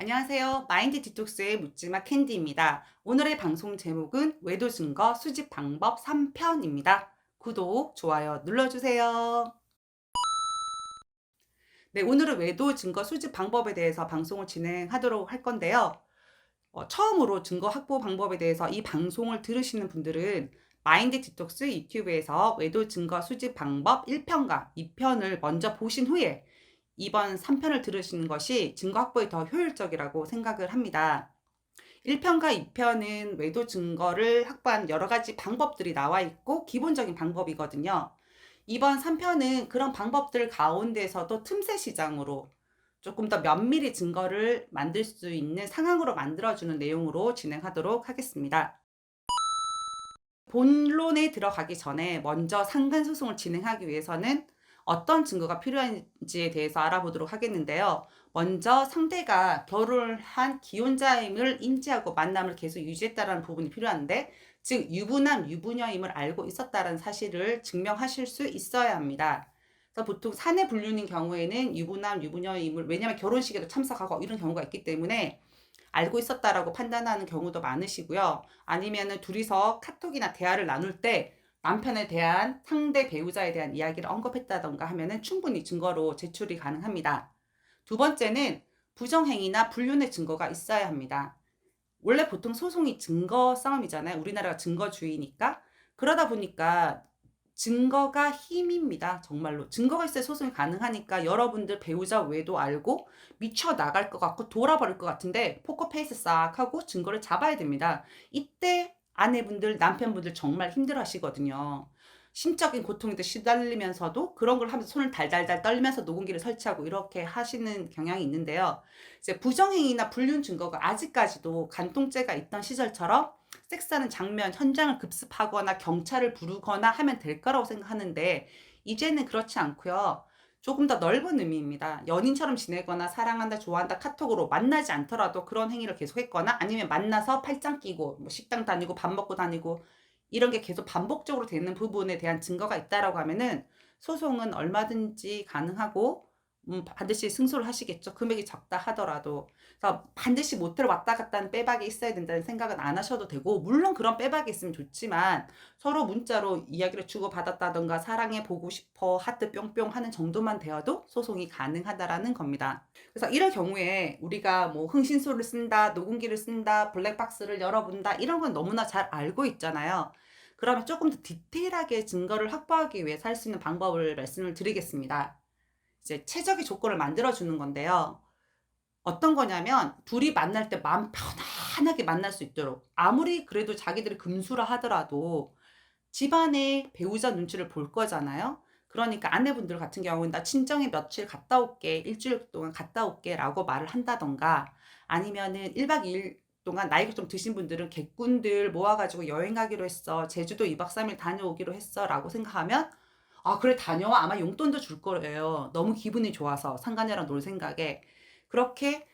안녕하세요. 마인드 디톡스의 묻지마 캔디입니다. 오늘의 방송 제목은 외도 증거 수집 방법 3편입니다. 구독, 좋아요 눌러주세요. 네, 오늘은 외도 증거 수집 방법에 대해서 방송을 진행하도록 할 건데요. 어, 처음으로 증거 확보 방법에 대해서 이 방송을 들으시는 분들은 마인드 디톡스 유튜브에서 외도 증거 수집 방법 1편과 2편을 먼저 보신 후에 이번 3편을 들으시는 것이 증거 확보에 더 효율적이라고 생각을 합니다. 1편과 2편은 외도 증거를 확보한 여러 가지 방법들이 나와 있고 기본적인 방법이거든요. 이번 3편은 그런 방법들 가운데서도 틈새 시장으로 조금 더 면밀히 증거를 만들 수 있는 상황으로 만들어주는 내용으로 진행하도록 하겠습니다. 본론에 들어가기 전에 먼저 상간소송을 진행하기 위해서는 어떤 증거가 필요한지에 대해서 알아보도록 하겠는데요. 먼저 상대가 결혼한 기혼자임을 인지하고 만남을 계속 유지했다는 부분이 필요한데, 즉 유부남, 유부녀임을 알고 있었다는 사실을 증명하실 수 있어야 합니다. 그래서 보통 사내 분류인 경우에는 유부남, 유부녀임을 왜냐하면 결혼식에도 참석하고 이런 경우가 있기 때문에 알고 있었다라고 판단하는 경우도 많으시고요. 아니면은 둘이서 카톡이나 대화를 나눌 때 남편에 대한 상대 배우자에 대한 이야기를 언급했다던가 하면은 충분히 증거로 제출이 가능합니다. 두 번째는 부정행위나 불륜의 증거가 있어야 합니다. 원래 보통 소송이 증거 싸움이잖아요. 우리나라가 증거주의니까. 그러다 보니까 증거가 힘입니다. 정말로. 증거가 있어야 소송이 가능하니까 여러분들 배우자 외도 알고 미쳐 나갈 것 같고 돌아버릴 것 같은데 포커페이스 싹 하고 증거를 잡아야 됩니다. 이때 아내분들, 남편분들 정말 힘들어 하시거든요. 심적인 고통에도 시달리면서도 그런 걸 하면서 손을 달달달 떨면서 녹음기를 설치하고 이렇게 하시는 경향이 있는데요. 이제 부정행위나 불륜 증거가 아직까지도 간통죄가 있던 시절처럼 섹스하는 장면, 현장을 급습하거나 경찰을 부르거나 하면 될 거라고 생각하는데 이제는 그렇지 않고요. 조금 더 넓은 의미입니다. 연인처럼 지내거나 사랑한다, 좋아한다, 카톡으로 만나지 않더라도 그런 행위를 계속했거나 아니면 만나서 팔짱 끼고 뭐 식당 다니고 밥 먹고 다니고 이런 게 계속 반복적으로 되는 부분에 대한 증거가 있다라고 하면은 소송은 얼마든지 가능하고 음, 반드시 승소를 하시겠죠. 금액이 적다 하더라도. 그래서 반드시 모텔 왔다 갔다 하는 빼박이 있어야 된다는 생각은 안 하셔도 되고, 물론 그런 빼박이 있으면 좋지만, 서로 문자로 이야기를 주고받았다던가, 사랑해 보고 싶어, 하트 뿅뿅 하는 정도만 되어도 소송이 가능하다라는 겁니다. 그래서 이럴 경우에 우리가 뭐 흥신소를 쓴다, 녹음기를 쓴다, 블랙박스를 열어본다, 이런 건 너무나 잘 알고 있잖아요. 그러면 조금 더 디테일하게 증거를 확보하기 위해서 할수 있는 방법을 말씀을 드리겠습니다. 이제 최적의 조건을 만들어 주는 건데요. 어떤 거냐면 둘이 만날 때 마음 편안하게 만날 수 있도록 아무리 그래도 자기들이 금수라 하더라도 집안의 배우자 눈치를 볼 거잖아요. 그러니까 아내분들 같은 경우는 나 친정에 며칠 갔다 올게, 일주일 동안 갔다 올게 라고 말을 한다던가 아니면은 1박 2일 동안 나이가 좀 드신 분들은 객군들 모아가지고 여행 가기로 했어. 제주도 2박 3일 다녀오기로 했어. 라고 생각하면 아, 그래, 다녀와. 아마 용돈도 줄 거예요. 너무 기분이 좋아서 상간녀랑 놀 생각에. 그렇게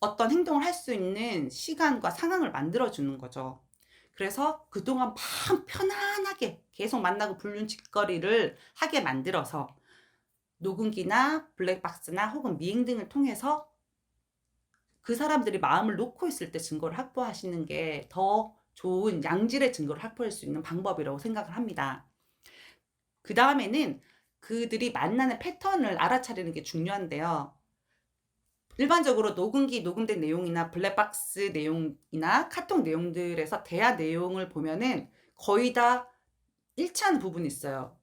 어떤 행동을 할 수 있는 시간과 상황을 만들어 주는 거죠. 그래서 그동안 막 편안하게 계속 만나고 불륜 짓거리를 하게 만들어서 녹음기나 블랙박스나 혹은 미행 등을 통해서 그 사람들이 마음을 놓고 있을 때 증거를 확보하시는 게 더 좋은 양질의 증거를 확보할 수 있는 방법이라고 생각을 합니다. 그 다음에는 그들이 만나는 패턴을 알아차리는 게 중요한데요. 일반적으로 녹음기 녹음된 내용이나 블랙박스 내용이나 카톡 내용들에서 대화 내용을 보면은 거의 다 일치하는 부분이 있어요.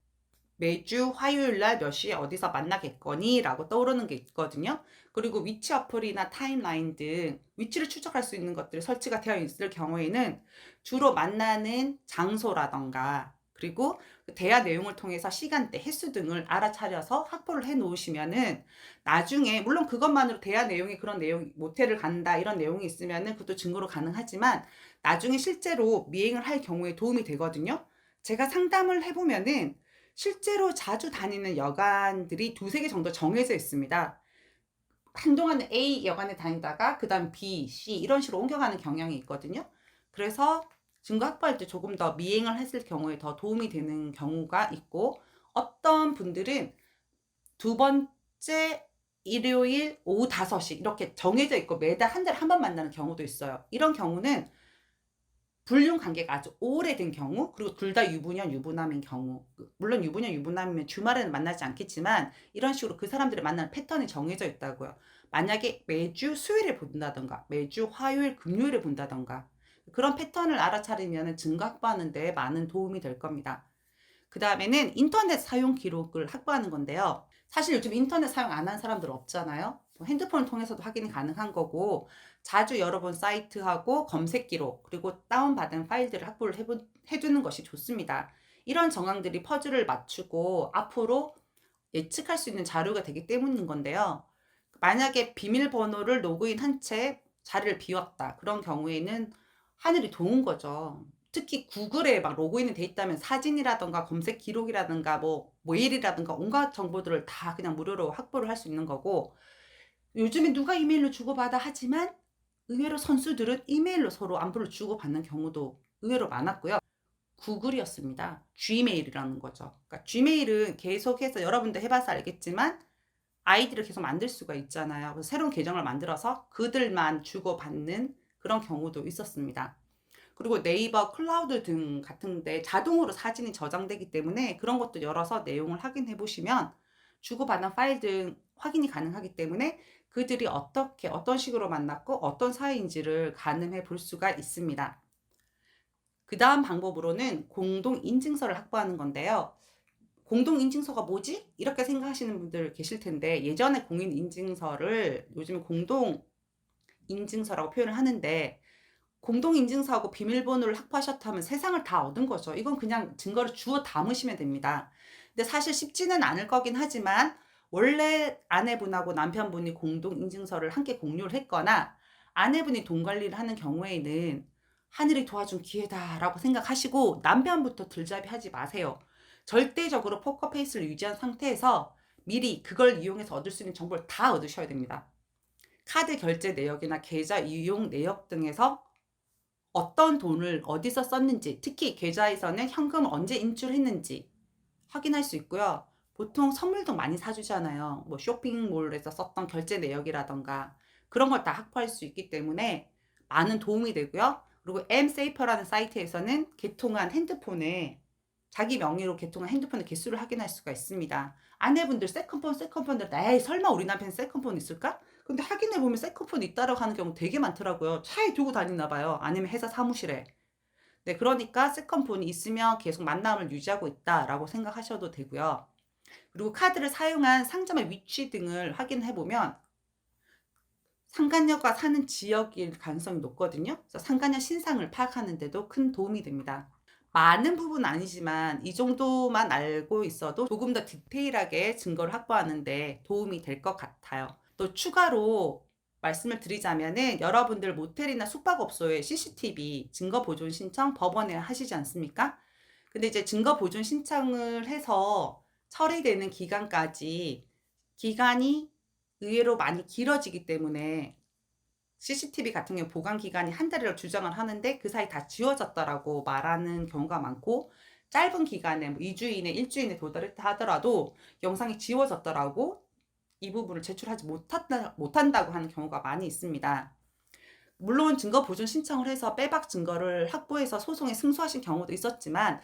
매주 화요일 날 몇 시에 어디서 만나겠거니? 라고 떠오르는 게 있거든요. 그리고 위치 어플이나 타임라인 등 위치를 추적할 수 있는 것들이 설치가 되어 있을 경우에는 주로 만나는 장소라던가 그리고 그 대화 내용을 통해서 시간대, 횟수 등을 알아차려서 확보를 해 놓으시면은 나중에 물론 그것만으로 대화 내용이 그런 내용 모텔을 간다 이런 내용이 있으면은 그것도 증거로 가능하지만 나중에 실제로 미행을 할 경우에 도움이 되거든요. 제가 상담을 해 보면은 실제로 자주 다니는 여관들이 두세 개 정도 정해져 있습니다. 한동안 은 A 여관에 다니다가 그 다음 B, C 이런 식으로 옮겨가는 경향이 있거든요. 그래서 증거 확보할 때 조금 더 미행을 했을 경우에 더 도움이 되는 경우가 있고 어떤 분들은 두 번째 일요일 오후 5시 이렇게 정해져 있고 매달 한 달에 한 번 만나는 경우도 있어요. 이런 경우는 불륜 관계가 아주 오래된 경우 그리고 둘 다 유부녀 유부남인 경우 그, 물론 유부녀 유부남이면 주말에는 만나지 않겠지만 이런 식으로 그 사람들을 만나는 패턴이 정해져 있다고요. 만약에 매주 수요일에 본다던가 매주 화요일 금요일에 본다던가 그런 패턴을 알아차리면 증거 확보하는 데 많은 도움이 될 겁니다. 그 다음에는 인터넷 사용 기록을 확보하는 건데요. 사실 요즘 인터넷 사용 안 한 사람들 없잖아요. 뭐 핸드폰을 통해서도 확인이 가능한 거고 자주 번 사이트하고 검색 기록 그리고 다운받은 파일들을 확보를 해보, 해두는 것이 좋습니다. 이런 정황들이 퍼즐을 맞추고 앞으로 예측할 수 있는 자료가 되기 때문인 건데요. 만약에 비밀번호를 로그인 한 채 자리를 비웠다. 그런 경우에는 하늘이 도운 거죠. 특히 구글에 막 로그인이 돼 있다면 사진이라던가 검색 기록이라든가 뭐 메일이라든가 온갖 정보들을 다 그냥 무료로 확보를 할 수 있는 거고 요즘에 누가 이메일로 주고받아 하지만 의외로 선수들은 이메일로 서로 안부를 주고받는 경우도 의외로 많았고요. 구글이었습니다. Gmail이라는 거죠. 그러니까 Gmail은 계속해서 여러분도 해봐서 알겠지만 아이디를 계속 만들 수가 있잖아요. 그래서 새로운 계정을 만들어서 그들만 주고받는 그런 경우도 있었습니다. 그리고 네이버 클라우드 등 같은데 자동으로 사진이 저장되기 때문에 그런 것도 열어서 내용을 확인해 보시면 주고받은 파일 등 확인이 가능하기 때문에 그들이 어떻게 어떤 식으로 만났고 어떤 사이인지를 가늠해 볼 수가 있습니다. 그 다음 방법으로는 공동 인증서를 확보하는 건데요. 공동 인증서가 뭐지? 이렇게 생각하시는 분들 계실 텐데 예전에 공인 인증서를 요즘 공동 인증서라고 표현을 하는데 공동 인증서하고 비밀번호를 확보하셨다면 세상을 다 얻은 거죠. 이건 그냥 증거를 주워 담으시면 됩니다. 근데 사실 쉽지는 않을 거긴 하지만 원래 아내분하고 남편분이 공동 인증서를 함께 공유를 했거나 아내분이 돈 관리를 하는 경우에는 하늘이 도와준 기회다라고 생각하시고 남편부터 들잡이 하지 마세요. 절대적으로 포커페이스를 유지한 상태에서 미리 그걸 이용해서 얻을 수 있는 정보를 다 얻으셔야 됩니다. 카드 결제 내역이나 계좌 이용 내역 등에서 어떤 돈을 어디서 썼는지, 특히 계좌에서는 현금을 언제 인출했는지 확인할 수 있고요. 보통 선물도 많이 사주잖아요. 뭐 쇼핑몰에서 썼던 결제 내역이라던가 그런 걸 다 확보할 수 있기 때문에 많은 도움이 되고요. 그리고 Msafer라는 사이트에서는 개통한 핸드폰에 자기 명의로 개통한 핸드폰의 개수를 확인할 수가 있습니다. 아내분들 세컨폰 세컨폰들 에이 설마 우리 남편 세컨폰 있을까? 근데 확인해 보면 세컨폰 있다라고 하는 경우 되게 많더라고요. 차에 두고 다니나 봐요. 아니면 회사 사무실에. 네, 그러니까 세컨폰이 있으면 계속 만남을 유지하고 있다라고 생각하셔도 되고요. 그리고 카드를 사용한 상점의 위치 등을 확인해 보면 상간녀가 사는 지역일 가능성이 높거든요. 그래서 상간녀 신상을 파악하는데도 큰 도움이 됩니다. 많은 부분 아니지만 이 정도만 알고 있어도 조금 더 디테일하게 증거를 확보하는데 도움이 될 것 같아요. 또 추가로 말씀을 드리자면은 여러분들 모텔이나 숙박업소에 CCTV 증거 보존 신청 법원에 하시지 않습니까? 근데 이제 증거 보존 신청을 해서 처리되는 기간까지 기간이 의외로 많이 길어지기 때문에 CCTV 같은 경우 보관 기간이 한 달을 주장을 하는데 그 사이 다 지워졌다라고 말하는 경우가 많고 짧은 기간에 뭐 2주 이내, 1주 이내 도달했다 하더라도 영상이 지워졌더라고 이 부분을 제출하지 못한다, 못한다고 하는 경우가 많이 있습니다. 물론 증거 보존 신청을 해서 빼박 증거를 확보해서 소송에 승소하신 경우도 있었지만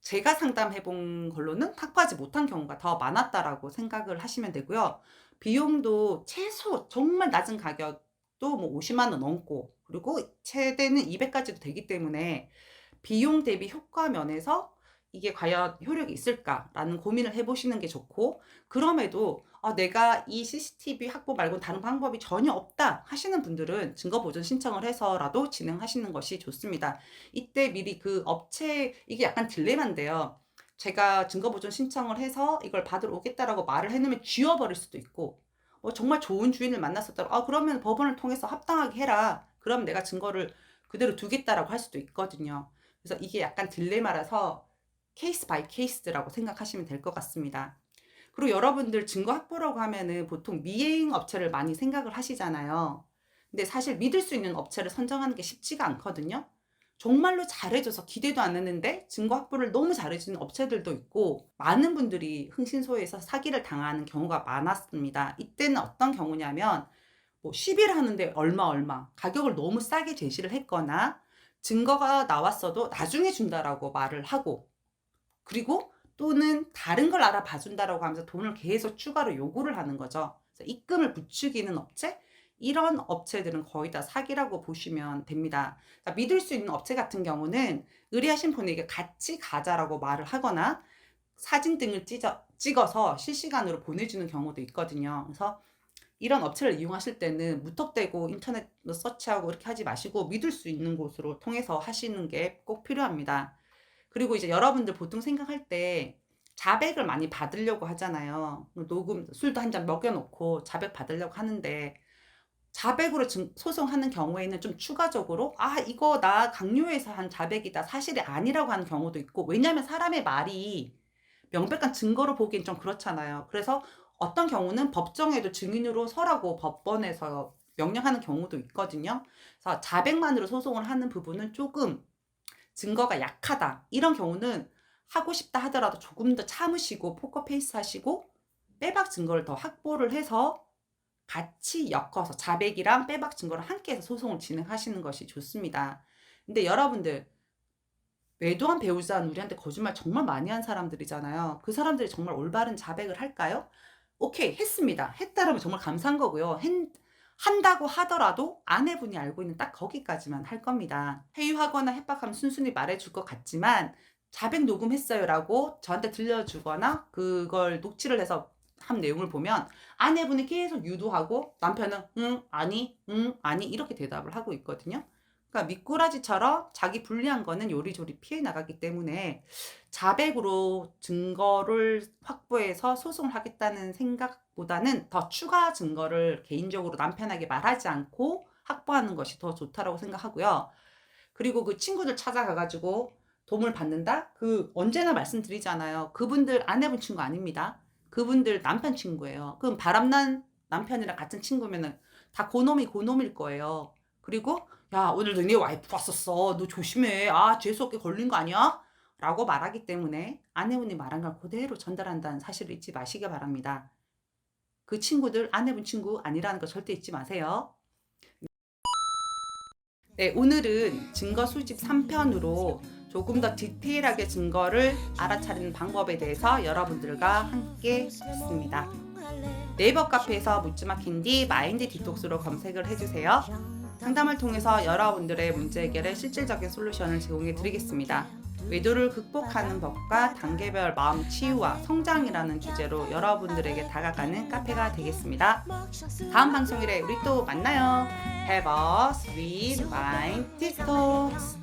제가 상담해 본 걸로는 확보하지 못한 경우가 더 많았다라고 생각을 하시면 되고요. 비용도 최소 정말 낮은 가격도 뭐 50만 원 넘고 그리고 최대는 200까지도 되기 때문에 비용 대비 효과 면에서 이게 과연 효력이 있을까라는 고민을 해보시는 게 좋고 그럼에도 아, 내가 이 CCTV 확보 말고 다른 방법이 전혀 없다 하시는 분들은 증거 보존 신청을 해서라도 진행하시는 것이 좋습니다. 이때 미리 그 업체 이게 약간 딜레마인데요. 제가 증거 보존 신청을 해서 이걸 받으러 오겠다라고 말을 해놓으면 지워버릴 수도 있고 뭐 정말 좋은 주인을 만났었다고 아 그러면 법원을 통해서 합당하게 해라. 그럼 내가 증거를 그대로 두겠다라고 할 수도 있거든요. 그래서 이게 약간 딜레마라서 케이스 바이 케이스라고 생각하시면 될 것 같습니다. 그리고 여러분들 증거 확보라고 하면은 보통 미행 업체를 많이 생각을 하시잖아요. 근데 사실 믿을 수 있는 업체를 선정하는 게 쉽지가 않거든요. 정말로 잘해줘서 기대도 안 했는데 증거 확보를 너무 잘해주는 업체들도 있고 많은 분들이 흥신소에서 사기를 당하는 경우가 많았습니다. 이때는 어떤 경우냐면 뭐 시비를 하는데 얼마 얼마 가격을 너무 싸게 제시를 했거나 증거가 나왔어도 나중에 준다라고 말을 하고 그리고 또는 다른 걸 알아봐 준다라고 하면서 돈을 계속 추가로 요구를 하는 거죠. 입금을 부추기는 업체 이런 업체들은 거의 다 사기라고 보시면 됩니다. 그러니까 믿을 수 있는 업체 같은 경우는 의뢰하신 분에게 같이 가자라고 말을 하거나 사진 등을 찢어, 찍어서 실시간으로 보내주는 경우도 있거든요. 그래서 이런 업체를 이용하실 때는 무턱대고 인터넷 서치하고 이렇게 하지 마시고 믿을 수 있는 곳으로 통해서 하시는 게 꼭 필요합니다. 그리고 이제 여러분들 보통 생각할 때 자백을 많이 받으려고 하잖아요. 녹음, 술도 한 잔 먹여놓고 자백 받으려고 하는데 자백으로 증- 소송하는 경우에는 좀 추가적으로 아 이거 나 강요해서 한 자백이다 사실이 아니라고 하는 경우도 있고 왜냐하면 사람의 말이 명백한 증거로 보기엔 좀 그렇잖아요. 그래서 어떤 경우는 법정에도 증인으로 서라고 법원에서 명령하는 경우도 있거든요. 그래서 자백만으로 소송을 하는 부분은 조금 증거가 약하다. 이런 경우는 하고 싶다 하더라도 조금 더 참으시고 포커페이스 하시고 빼박 증거를 더 확보를 해서 같이 엮어서 자백이랑 빼박 증거를 함께 해서 소송을 진행하시는 것이 좋습니다. 근데 여러분들 외도한 배우자는 우리한테 거짓말 정말 많이 한 사람들이잖아요. 그 사람들이 정말 올바른 자백을 할까요? 오케이, 했습니다. 했다라면 정말 감사한 거고요. 했, 한다고 하더라도 아내분이 알고 있는 딱 거기까지만 할 겁니다. 회유하거나 협박하면 순순히 말해줄 것 같지만 자백 녹음했어요라고 저한테 들려주거나 그걸 녹취를 해서 한 내용을 보면 아내분이 계속 유도하고 남편은 응, 아니, 응, 아니 이렇게 대답을 하고 있거든요. 그러니까 미꾸라지처럼 자기 불리한 거는 요리조리 피해 나가기 때문에 자백으로 증거를 확보해서 소송을 하겠다는 생각보다는 더 추가 증거를 개인적으로 남편에게 말하지 않고 확보하는 것이 더 좋다라고 생각하고요. 그리고 그 친구들 찾아가가지고 도움을 받는다? 그 언제나 말씀드리잖아요. 그분들 아내분 친구 아닙니다. 그분들 남편 친구예요. 그럼 바람난 남편이랑 같은 친구면은 다 고놈이 고놈일 거예요. 그리고 야 오늘 너네 와이프 왔었어. 너 조심해. 아 재수없게 걸린 거 아니야? 라고 말하기 때문에 아내분이 말한 걸 그대로 전달한다는 사실을 잊지 마시기 바랍니다. 그 친구들 아내분 친구 아니라는 거 절대 잊지 마세요. 네, 오늘은 증거 수집 3편으로 조금 더 디테일하게 증거를 알아차리는 방법에 대해서 여러분들과 함께 했습니다. 네이버 카페에서 묻지마 캔디 마인드 디톡스로 검색을 해주세요. 상담을 통해서 여러분들의 문제 해결에 실질적인 솔루션을 제공해 드리겠습니다. 외도를 극복하는 법과 단계별 마음 치유와 성장이라는 주제로 여러분들에게 다가가는 카페가 되겠습니다. 다음 방송일에 우리 또 만나요. Have a sweet mind detox.